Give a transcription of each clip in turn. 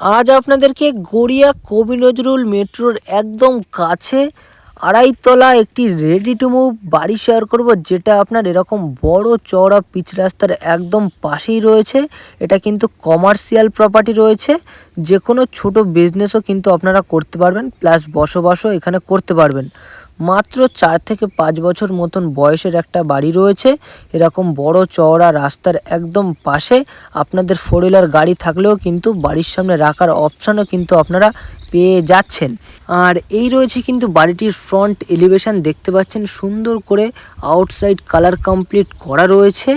আজ আপনাদেরকে গড়িয়া কবি নজরুল মেট্রোর একদম কাছে আড়াইতলা একটি রেডি টু মুভ বাড়ি শেয়ার করব, যেটা আপনার এরকম বড় চওড়া পিচ রাস্তার একদম পাশেই রয়েছে। এটা কিন্তু কমার্শিয়াল প্রপার্টি রয়েছে। যে কোনো ছোট বিজনেসও কিন্তু আপনারা করতে পারবেন প্লাস বসবাসও এখানে করতে পারবেন। মাত্র চার থেকে পাঁচ বছর মতন বয়সের একটা বাড়ি রয়েছে। এরকম বড় চওড়া রাস্তার একদম পাশে আপনাদের ফোর হুইলার গাড়ি থাকলেও কিন্তু বাড়ির সামনে রাখার অপশানও কিন্তু আপনারা পেয়ে যাচ্ছেন। আর এই রয়েছে কিন্তু বাড়িটির ফ্রন্ট এলিভেশন দেখতে পাচ্ছেন, সুন্দর করে আউটসাইড কালার কমপ্লিট করা রয়েছে।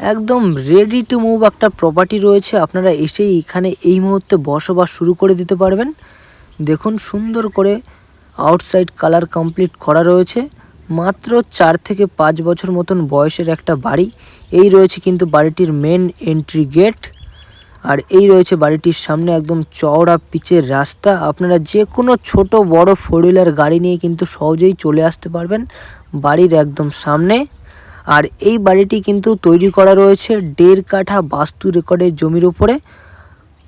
একদম রেডি টু মুভ একটা প্রপার্টি রয়েছে, আপনারা এসেই এখানে এই মুহূর্তে বসবাস শুরু করে দিতে পারবেন। দেখুন সুন্দর করে আউটসাইড কালার কমপ্লিট করা রয়েছে। মাত্র চার থেকে পাঁচ বছর মতন বয়সের একটা বাড়ি। এই রয়েছে কিন্তু বাড়িটির মেন এন্ট্রি গেট আর এই রয়েছে বাড়িটির সামনে একদম চওড়া পিচের রাস্তা। আপনারা যে কোনো ছোট, বড় ফোর হুইলার গাড়ি নিয়ে কিন্তু সহজেই চলে আসতে পারবেন বাড়ির একদম সামনে। আর এই বাড়িটি কিন্তু তৈরি করা রয়েছে দেড় কাঠা বাস্তু রেকর্ডের জমির উপরে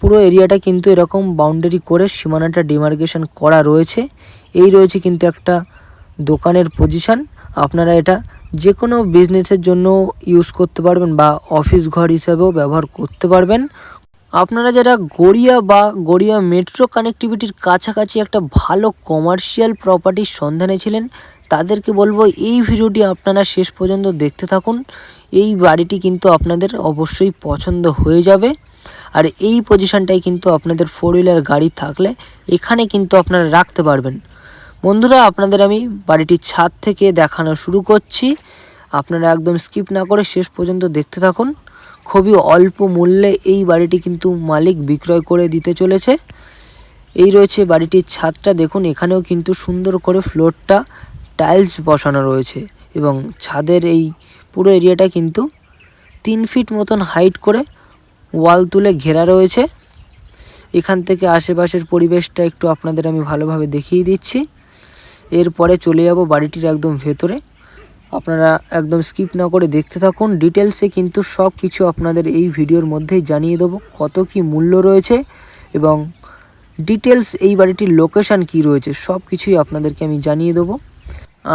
পুরো এরিয়াটা কিন্তু এরকম বাউন্ডারি করে সীমানাটা ডিমার্কেশন করা রয়েছে। এই রয়েছে কিন্তু একটা দোকানের পজিশন আপনারা এটা যে কোনো বিজনেসের জন্য ইউজ করতে পারবেন বা অফিস ঘর হিসাবেও ব্যবহার করতে পারবেন। আপনারা যারা গড়িয়া বা গড়িয়া মেট্রো কানেক্টিভিটির কাছাকাছি একটা ভালো কমার্শিয়াল প্রপার্টির সন্ধানে ছিলেন, তাদেরকে বলব এই ভিডিওটি আপনারা শেষ পর্যন্ত দেখতে থাকুন। এই বাড়িটি কিন্তু আপনাদের অবশ্যই পছন্দ হয়ে যাবে। আর এই পজিশনটাই কিন্তু আপনাদের ফোর হুইলার গাড়ি থাকলে এখানে কিন্তু আপনারা রাখতে পারবেন। বন্ধুরা, আপনাদের আমি বাড়িটির ছাদ থেকে দেখানো শুরু করছি। আপনারা একদম স্কিপ না করে শেষ পর্যন্ত দেখতে থাকুন। খুবই অল্প মূল্যে এই বাড়িটি কিন্তু মালিক বিক্রয় করে দিতে চলেছে। এই রয়েছে বাড়িটির ছাদটা। দেখুন, এখানেও কিন্তু সুন্দর করে ফ্লোরটা টাইলস বসানো রয়েছে এবং ছাদের এই পুরো এরিয়াটা কিন্তু তিন ফিট মতন হাইট করে ওয়াল তুলে ঘেরা রয়েছে। এখান থেকে আশেপাশের পরিবেশটা একটু আপনাদের আমি ভালোভাবে দেখিয়ে দিচ্ছি। এরপরে চলে যাব বাড়িটির একদম ভেতরে। আপনারা একদম স্কিপ না করে দেখতে থাকুন। ডিটেলসে কিন্তু সব কিছু আপনাদের এই ভিডিওর মধ্যেই জানিয়ে দেবো কত কি মূল্য রয়েছে এবং ডিটেলস এই বাড়িটির লোকেশান কি রয়েছে সব কিছুই আপনাদেরকে আমি জানিয়ে দেবো।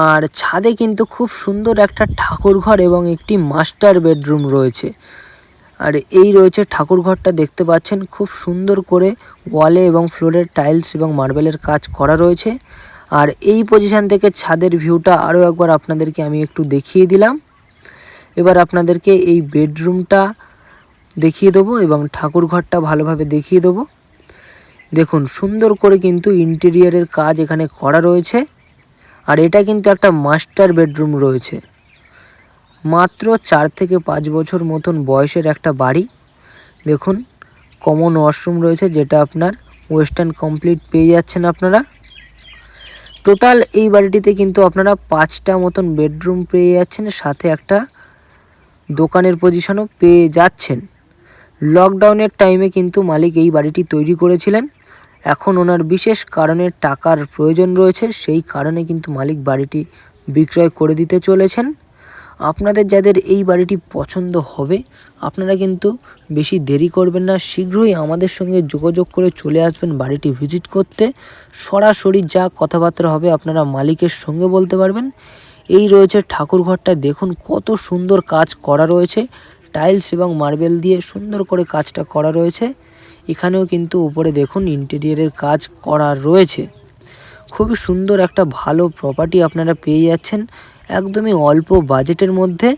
আর ছাদে কিন্তু খুব সুন্দর একটা ঠাকুর ঘর এবং একটি মাস্টার বেডরুম রয়েছে। আর এই রয়েছে ঠাকুর ঘরটা, দেখতে পাচ্ছেন খুব সুন্দর করে ওয়ালে এবং ফ্লোরের টাইলস এবং মার্বেলের কাজ করা রয়েছে। আর এই পজিশান থেকে ছাদের ভিউটা আরও একবার আপনাদেরকে আমি একটু দেখিয়ে দিলাম। এবার আপনাদেরকে এই বেডরুমটা দেখিয়ে দেবো এবং ঠাকুর ঘরটা ভালোভাবে দেখিয়ে দেবো। দেখুন, সুন্দর করে কিন্তু ইন্টেরিয়ারের কাজ এখানে করা রয়েছে। আর এটা কিন্তু একটা মাস্টার বেডরুম রয়েছে। মাত্র চার থেকে পাঁচ বছর মতন বয়সের একটা বাড়ি। দেখুন কমন ওয়াশরুম রয়েছে যেটা আপনার ওয়েস্টার্ন কমপ্লিট পেয়ে যাচ্ছেন আপনারা। টোটাল এই বাড়িটিতে কিন্তু আপনারা পাঁচটা মতন বেডরুম পেয়ে যাচ্ছেন, সাথে একটা দোকানের পজিশনও পেয়ে যাচ্ছেন। লকডাউনের টাইমে কিন্তু মালিক এই বাড়িটি তৈরি করেছিলেন। এখন ওনার বিশেষ কারণে টাকার প্রয়োজন রয়েছে, সেই কারণে কিন্তু মালিক বাড়িটি বিক্রয় করে দিতে চলেছেন। আপনাদের যাদের এই বাড়িটি পছন্দ হবে, আপনারা কিন্তু বেশি দেরি করবেন না, শীঘ্রই আমাদের সঙ্গে যোগাযোগ করে চলে আসবেন বাড়িটি ভিজিট করতে। সরাসরি যা কথাবার্তা হবে আপনারা মালিকের সঙ্গে বলতে পারবেন। এই রয়েছে ঠাকুর ঘরটা, দেখুন কত সুন্দর কাজ করা রয়েছে। টাইলস এবং মার্বেল দিয়ে সুন্দর করে কাজটা করা রয়েছে। এখানেও কিন্তু উপরে দেখুন ইন্টেরিয়ারের কাজ করা রয়েছে। খুবই সুন্দর একটা ভালো প্রপার্টি আপনারা পেয়ে যাচ্ছেন। একদমই অল্প বাজেটের মধ্যে।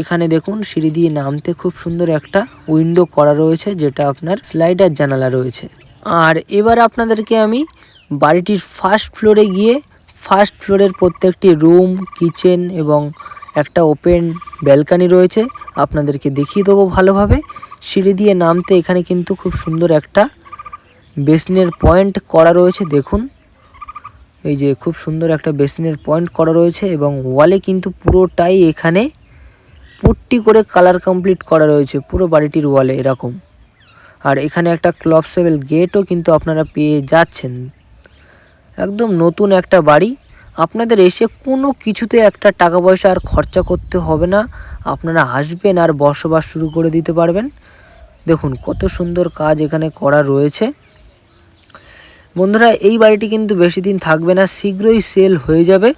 এখানে দেখুন, সিঁড়ি দিয়ে নামতে খুব সুন্দর একটা উইন্ডো করা রয়েছে, যেটা আপনার স্লাইডার জানালা রয়েছে। আর এবার আপনাদেরকে আমি বাড়িটির ফার্স্ট ফ্লোরে গিয়ে, ফার্স্ট ফ্লোরের প্রত্যেকটি রুম, কিচেন এবং একটা ওপেন ব্যালকানি রয়েছে, আপনাদেরকে দেখিয়ে দেবো ভালোভাবে। সিঁড়ি দিয়ে নামতে এখানে কিন্তু খুব সুন্দর একটা বেসিনের পয়েন্ট করা রয়েছে, দেখুন। এই যে খুব সুন্দর একটা বেসিনের পয়েন্ট করা রয়েছে এবং ওয়ালে কিন্তু পুরোটাই এখানে পুট্টি করে কালার কমপ্লিট করা রয়েছে, পুরো বাড়িটির ওয়ালে এরকম। আর এখানে একটা ক্লব সেভেল গেটও কিন্তু আপনারা পেয়ে যাচ্ছেন। একদম নতুন একটা বাড়ি। আপনাদের এসে কোনো কিছুতে একটা টাকা পয়সা আর খরচা করতে হবে না। আপনারা আসবেন আর বসবাস শুরু করে দিতে পারবেন। দেখুন কত সুন্দর কাজ এখানে করা রয়েছে। বন্ধুরা, এই বাড়িটি কিন্তু বেশি দিন থাকবে না, শীঘ্রই সেল হয়ে যাবে।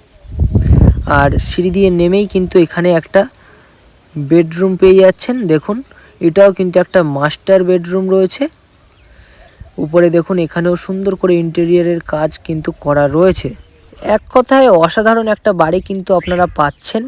আর সিঁড়ি দিয়ে নেমেই কিন্তু এখানে একটা বেডরুম পেয়ে যাচ্ছেন। দেখুন, এটাও কিন্তু একটা মাস্টার বেডরুম রয়েছে। উপরে দেখুন, এখানেও সুন্দর করে ইন্টেরিয়ারের কাজ কিন্তু করা রয়েছে। এক কথায় অসাধারণ একটা বাড়ি কিন্তু আপনারা পাচ্ছেন।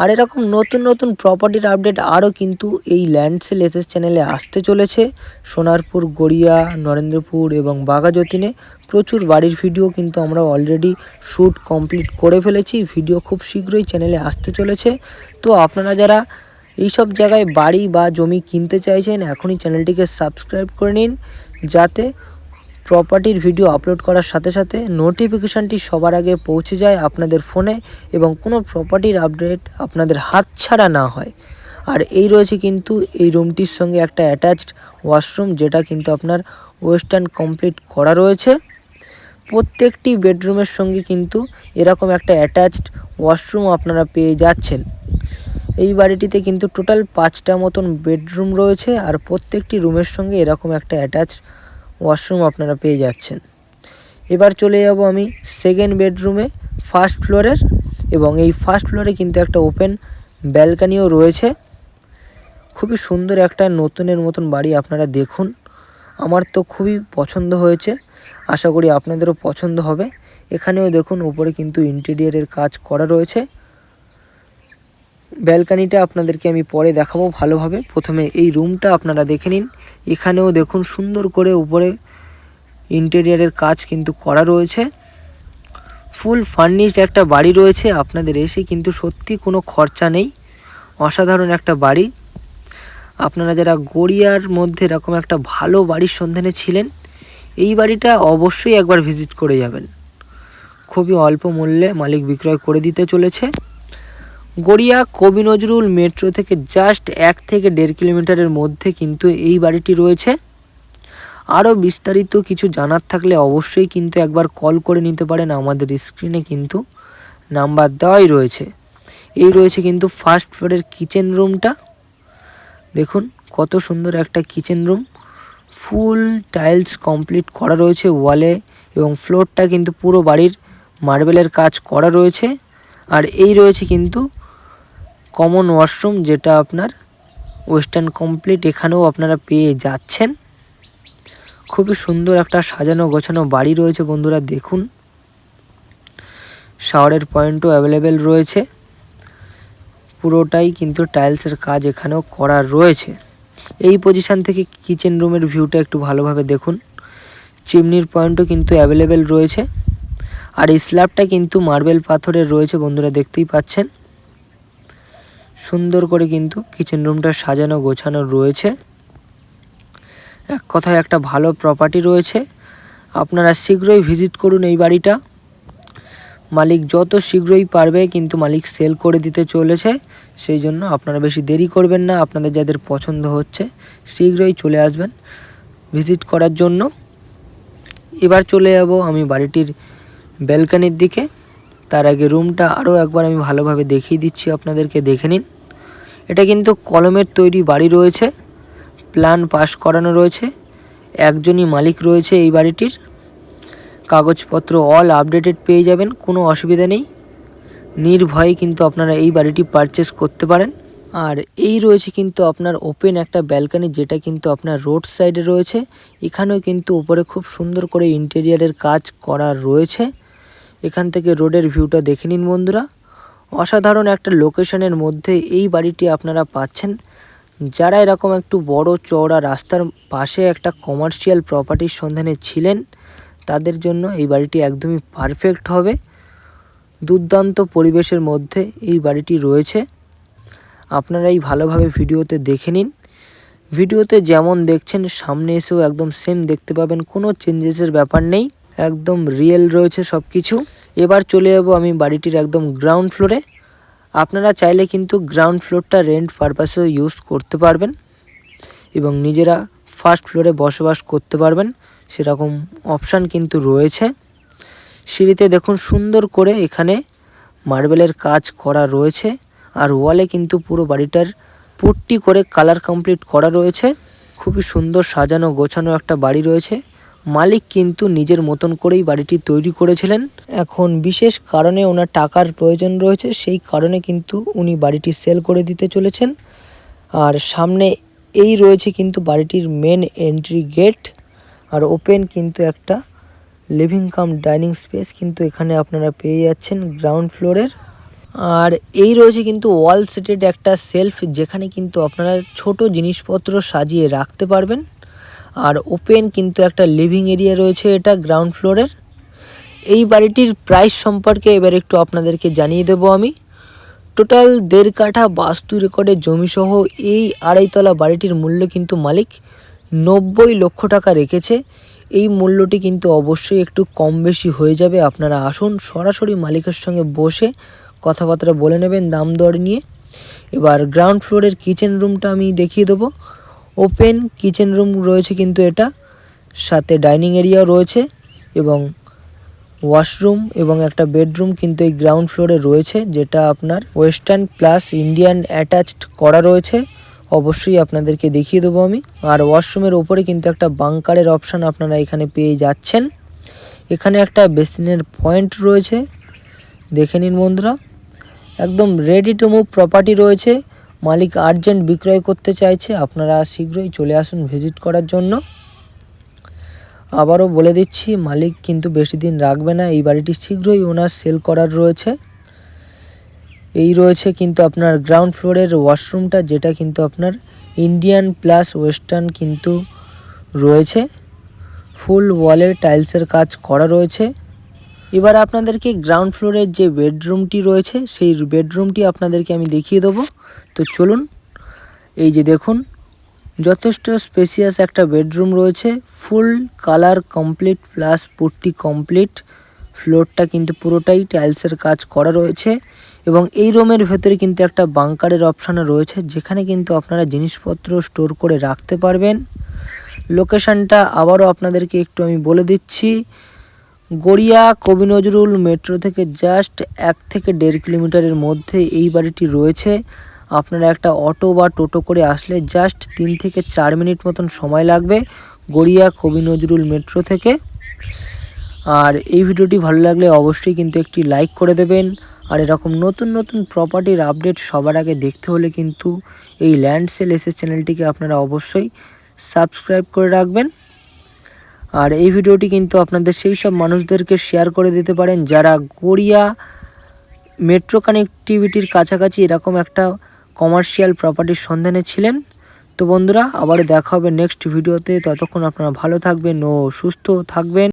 আর এরকম নতুন নতুন প্রপার্টির আপডেট আরও কিন্তু এই ল্যান্ড সেল এসএস চ্যানেলে আসতে চলেছে। সোনারপুর, গড়িয়া, নরেন্দ্রপুর এবং বাঘাযতীনে প্রচুর বাড়ির ভিডিও কিন্তু আমরা অলরেডি শ্যুট কমপ্লিট করে ফেলেছি। ভিডিও খুব শীঘ্রই চ্যানেলে আসতে চলেছে। তো আপনারা যারা এইসব জায়গায় বাড়ি বা জমি কিনতে চাইছেন, এখনই চ্যানেলটিকে সাবস্ক্রাইব করে নিন। যাতে প্রপার্টির ভিডিও আপলোড করার সাথে সাথে নোটিফিকেশানটি সবার আগে পৌঁছে যায় আপনাদের ফোনে এবং কোনো প্রপার্টির আপডেট আপনাদের হাতছাড়া না হয়। আর এই রয়েছে কিন্তু এই রুমটির সঙ্গে একটা অ্যাটাচড ওয়াশরুম যেটা কিন্তু আপনার ওয়েস্টার্ন কমপ্লিট করা রয়েছে। প্রত্যেকটি বেডরুমের সঙ্গে কিন্তু এরকম একটা অ্যাটাচড ওয়াশরুম আপনারা পেয়ে যাচ্ছেন। এই বাড়িটিতে কিন্তু টোটাল পাঁচটা মতন বেডরুম রয়েছে আর প্রত্যেকটি রুমের সঙ্গে এরকম একটা অ্যাটাচড ওয়াশরুম আপনারা পেয়ে যাচ্ছেন। এবার চলে যাব আমি সেকেন্ড বেডরুমে ফার্স্ট ফ্লোরের এবং এই ফার্স্ট ফ্লোরে কিন্তু একটা ওপেন ব্যালকানিও রয়েছে। খুবই সুন্দর একটা নতুনের মতন বাড়ি আপনারা দেখুন। আমার তো খুবই পছন্দ হয়েছে, আশা করি আপনাদেরও পছন্দ হবে। এখানেও দেখুন, উপরে কিন্তু ইন্টেরিয়ারের কাজ করা রয়েছে। ব্যালকানিটা আপনাদেরকে আমি পরে দেখাবো ভালোভাবে। প্রথমে এই রুমটা আপনারা দেখে নিন। এখানেও দেখুন সুন্দর করে উপরে ইন্টেরিয়ারের কাজ কিন্তু করা রয়েছে। ফুল ফার্নিশড একটা বাড়ি রয়েছে, আপনাদের এসে কিন্তু সত্যি কোনো খরচা নেই। অসাধারণ একটা বাড়ি। আপনারা যারা গড়িয়ার মধ্যে এরকম একটা ভালো বাড়ির সন্ধানে ছিলেন, এই বাড়িটা অবশ্যই একবার ভিজিট করে যাবেন। খুবই অল্প মূল্যে মালিক বিক্রয় করে দিতে চলেছে। গড়িয়া কবি নজরুল মেট্রো থেকে জাস্ট এক থেকে দেড় কিলোমিটারের মধ্যে কিন্তু এই বাড়িটি রয়েছে। আরও বিস্তারিত কিছু জানার থাকলে অবশ্যই কিন্তু একবার কল করে নিতে পারেন, আমাদের স্ক্রিনে কিন্তু নাম্বার দেওয়াই রয়েছে। এই রয়েছে কিন্তু ফার্স্ট ফ্লোরের কিচেন রুমটা দেখুন, কত সুন্দর একটা kitchen room full tiles complete করা রয়েছে ওয়ালে এবং ফ্লোরটা কিন্তু পুরো বাড়ির মার্বেলের কাজ করা রয়েছে। আর এই রয়েছে কিন্তু কমন ওয়াশরুম যেটা আপনার ওয়েস্টার্ন কমপ্লিট এখানেও আপনারা পেয়ে যাচ্ছেন। খুবই সুন্দর একটা সাজানো গোছানো বাড়ি রয়েছে বন্ধুরা, দেখুন। শাওয়ারের পয়েন্টও অ্যাভেলেবেল রয়েছে। পুরোটাই কিন্তু টাইলসের কাজ এখানেও করা রয়েছে। এই পজিশান থেকে কিচেন রুমের ভিউটা একটু ভালোভাবে দেখুন। চিমনির পয়েন্টও কিন্তু অ্যাভেলেবেল রয়েছে। আর এই স্ল্যাবটা কিন্তু মার্বেল পাথরের রয়েছে বন্ধুরা, দেখতেই পাচ্ছেন। সুন্দর করে কিন্তু কিচেন রুমটা সাজানো, গোছানো রয়েছে। এক কথায় একটা ভালো প্রপার্টি রয়েছে। আপনারা শীঘ্রই ভিজিট করুন এই বাড়িটা। মালিক যত শীঘ্রই পারবে কিন্তু মালিক সেল করে দিতে চলেছে। সেই জন্য আপনারা বেশি দেরি করবেন না, আপনাদের যাদের পছন্দ হচ্ছে, শীঘ্রই চলে আসবেন ভিজিট করার জন্য। এবার চলে যাব আমি বাড়িটির ব্যালকানির দিকে। তার আগে রুমটা আরও একবার আমি ভালোভাবে দেখিয়ে দিচ্ছি আপনাদেরকে, দেখে নিন। এটা কিন্তু কলমের তৈরি বাড়ি রয়েছে, প্ল্যান পাস করানো রয়েছে, একজনই মালিক রয়েছে এই বাড়িটির। কাগজপত্র অল আপডেটেড পেয়ে যাবেন, কোনো অসুবিধা নেই। নির্ভয়ে কিন্তু আপনারা এই বাড়িটি পারচেস করতে পারেন। আর এই রয়েছে কিন্তু আপনার ওপেন একটা ব্যালকানি যেটা কিন্তু আপনার রোড সাইডে রয়েছে। এখানেও কিন্তু উপরে খুব সুন্দর করে ইন্টেরিয়ারের কাজ করা রয়েছে। এখান থেকে রোডের ভিউটা দেখে নিন বন্ধুরা। অসাধারণ একটা লোকেশনের মধ্যে এই বাড়িটি আপনারা পাচ্ছেন। যারা এরকম একটু বড় চওড়া রাস্তার পাশে একটা কমার্শিয়াল প্রপার্টির সন্ধানে ছিলেন, তাদের জন্য এই বাড়িটি একদমই পারফেক্ট হবে। দুর্দান্ত পরিবেশের মধ্যে এই বাড়িটি রয়েছে। আপনারা এই ভালোভাবে ভিডিওতে দেখে নিন। ভিডিওতে যেমন দেখছেন, সামনে এসেও একদম সেম দেখতে পাবেন, কোনো চেঞ্জেসের ব্যাপার নেই। একদম রিয়েল রয়েছে সব কিছু এবার চলে যাব আমি বাড়িটির একদম গ্রাউন্ড ফ্লোরে আপনারা চাইলে কিন্তু গ্রাউন্ড ফ্লোরটা রেন্ট পারপাসেও ইউজ করতে পারবেন এবং নিজেরা ফার্স্ট ফ্লোরে বসবাস করতে পারবেন, সেরকম অপশান কিন্তু রয়েছে। সিঁড়িতে দেখুন সুন্দর করে এখানে মার্বেলের কাজ করা রয়েছে আর ওয়ালে কিন্তু পুরো বাড়িটার পুট্টি করে কালার কমপ্লিট করা রয়েছে। খুবই সুন্দর সাজানো গোছানো একটা বাড়ি রয়েছে। মালিক কিন্তু নিজের মতন করেই বাড়িটি তৈরি করেছিলেন। এখন বিশেষ কারণে ওনার টাকার প্রয়োজন রয়েছে, সেই কারণে কিন্তু উনি বাড়িটি সেল করে দিতে চলেছেন। আর সামনে এই রয়েছে কিন্তু বাড়িটির মেন এন্ট্রি গেট আর ওপেন কিন্তু একটা লিভিং কাম ডাইনিং স্পেস কিন্তু এখানে আপনারা পেয়ে যাচ্ছেন গ্রাউন্ড ফ্লোরের আর এই রয়েছে কিন্তু ওয়াল সেটেড একটা সেলফ যেখানে কিন্তু আপনারা ছোট জিনিসপত্র সাজিয়ে রাখতে পারবেন। আর ওপেন কিন্তু একটা লিভিং এরিয়া রয়েছে এটা গ্রাউন্ড ফ্লোরের। এই বাড়িটির প্রাইস সম্পর্কে এবার একটু আপনাদেরকে জানিয়ে দেবো আমি। টোটাল দেড় কাঠা বাস্তু রেকর্ডের জমিসহ এই আড়াইতলা বাড়িটির মূল্য কিন্তু মালিক নব্বই লক্ষ টাকা রেখেছে। এই মূল্যটি কিন্তু অবশ্যই একটু কম বেশি হয়ে যাবে। আপনারা আসুন, সরাসরি মালিকের সঙ্গে বসে কথাবার্তা বলে নেবেন দাম দর নিয়ে। এবার গ্রাউন্ড ফ্লোরের কিচেন রুমটা আমি দেখিয়ে দেবো। ওপেন কিচেন রুম রয়েছে কিন্তু এটা। সাথে ডাইনিং এরিয়াও রয়েছে এবং ওয়াশরুম এবং একটা বেডরুম কিন্তু এই গ্রাউন্ড ফ্লোরে রয়েছে, যেটা আপনার ওয়েস্টার্ন প্লাস ইন্ডিয়ান অ্যাটাচড করা রয়েছে। অবশ্যই আপনাদেরকে দেখিয়ে দেবো আমি। আর ওয়াশরুমের ওপরে কিন্তু একটা বাংকারের অপশান আপনারা এখানে পেয়ে যাচ্ছেন। এখানে একটা বেসিনের পয়েন্ট রয়েছে। দেখে নিন বন্ধুরা। একদম রেডি টু মুভ প্রপার্টি রয়েছে। মালিক আর্জেন্ট বিক্রয় করতে চাইছে, আপনারা শীঘ্রই চলে আসুন ভিজিট করার জন্য। আবারও বলে দিচ্ছি, মালিক কিন্তু বেশি দিন রাখবে না, এই বাড়িটি শীঘ্রই ওনার সেল করার রয়েছে। এই রয়েছে কিন্তু আপনার গ্রাউন্ড ফ্লোরের ওয়াশরুমটা, যেটা কিন্তু আপনার ইন্ডিয়ান প্লাস ওয়েস্টার্ন কিন্তু রয়েছে। ফুল ওয়ালে টাইলসের কাজ করা রয়েছে। এবার আপনাদেরকে গ্রাউন্ড ফ্লোরের যে বেডরুমটি রয়েছে, সেই বেডরুমটি আপনাদেরকে আমি দেখিয়ে দেবো। তো চলুন, এই যে দেখুন, যথেষ্ট স্পেসিয়াস একটা বেডরুম রয়েছে full colour complete plus putty complete ফ্লোরটা কিন্তু পুরোটাই টাইলসের কাজ করা রয়েছে এবং এই রুমের ভেতরে কিন্তু একটা বাংকারের অপশানও রয়েছে, যেখানে কিন্তু আপনারা জিনিসপত্র স্টোর করে রাখতে পারবেন। লোকেশানটা আবারও আপনাদেরকে একটু আমি বলে দিচ্ছি। গড়িয়া কবি নজরুল মেট্রো থেকে জাস্ট এক থেকে দেড় কিলোমিটারের মধ্যে এই বাড়িটি রয়েছে। আপনারা একটা অটো বা টোটো করে আসলে জাস্ট তিন থেকে চার মিনিট মতন সময় লাগবে গড়িয়া কবি নজরুল মেট্রো থেকে। আর এই ভিডিওটি ভালো লাগলে অবশ্যই কিন্তু একটি লাইক করে দেবেন। আর এরকম নতুন নতুন প্রপার্টির আপডেট সবার আগে দেখতে হলে কিন্তু এই ল্যান্ড সেল এসএস চ্যানেলটিকে আপনারা অবশ্যই সাবস্ক্রাইব করে রাখবেন। আর এই ভিডিওটি কিন্তু আপনাদের সেই সব মানুষদেরকে শেয়ার করে দিতে পারেন যারা গড়িয়া মেট্রো কানেক্টিভিটির কাছাকাছি এরকম একটা কমার্শিয়াল প্রপার্টির সন্ধানে ছিলেন। তো বন্ধুরা আবার দেখা হবে নেক্সট ভিডিওতে ততক্ষণ আপনারা ভালো থাকবেন ও সুস্থ থাকবেন।